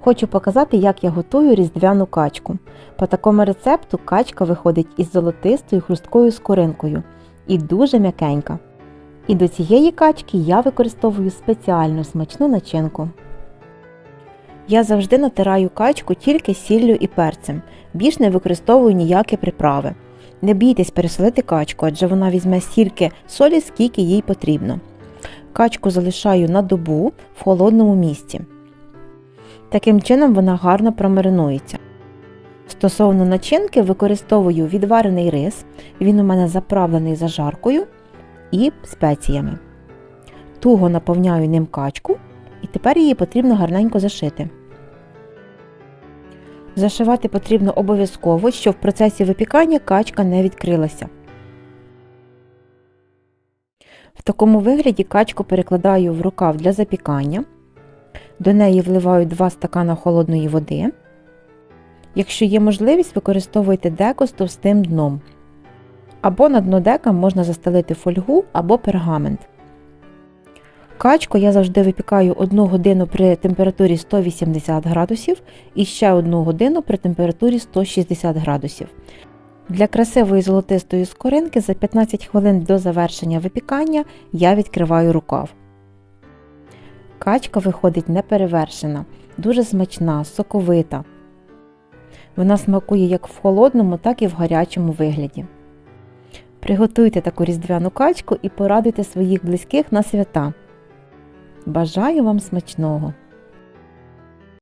Хочу показати, як я готую різдвяну качку. По такому рецепту качка виходить із золотистою хрусткою скоринкою і дуже м'якенька. І до цієї качки я використовую спеціальну смачну начинку. Я завжди натираю качку тільки сіллю і перцем, більш не використовую ніякі приправи. Не бійтесь пересолити качку, адже вона візьме стільки солі, скільки їй потрібно. Качку залишаю на добу в холодному місці. Таким чином вона гарно промаринується. Стосовно начинки використовую відварений рис, він у мене заправлений зажаркою і спеціями. Туго наповняю ним качку і тепер її потрібно гарненько зашити. Зашивати потрібно обов'язково, щоб в процесі випікання качка не відкрилася. В такому вигляді качку перекладаю в рукав для запікання. До неї вливаю 2 стакана холодної води. Якщо є можливість, використовуйте деко з товстим дном. Або на дно дека можна застелити фольгу або пергамент. Качку я завжди випікаю 1 годину при температурі 180 градусів і ще 1 годину при температурі 160 градусів. Для красивої золотистої скоринки за 15 хвилин до завершення випікання я відкриваю рукав. Качка виходить неперевершена, дуже смачна, соковита. Вона смакує як в холодному, так і в гарячому вигляді. Приготуйте таку різдвяну качку і порадуйте своїх близьких на свята. Бажаю вам смачного!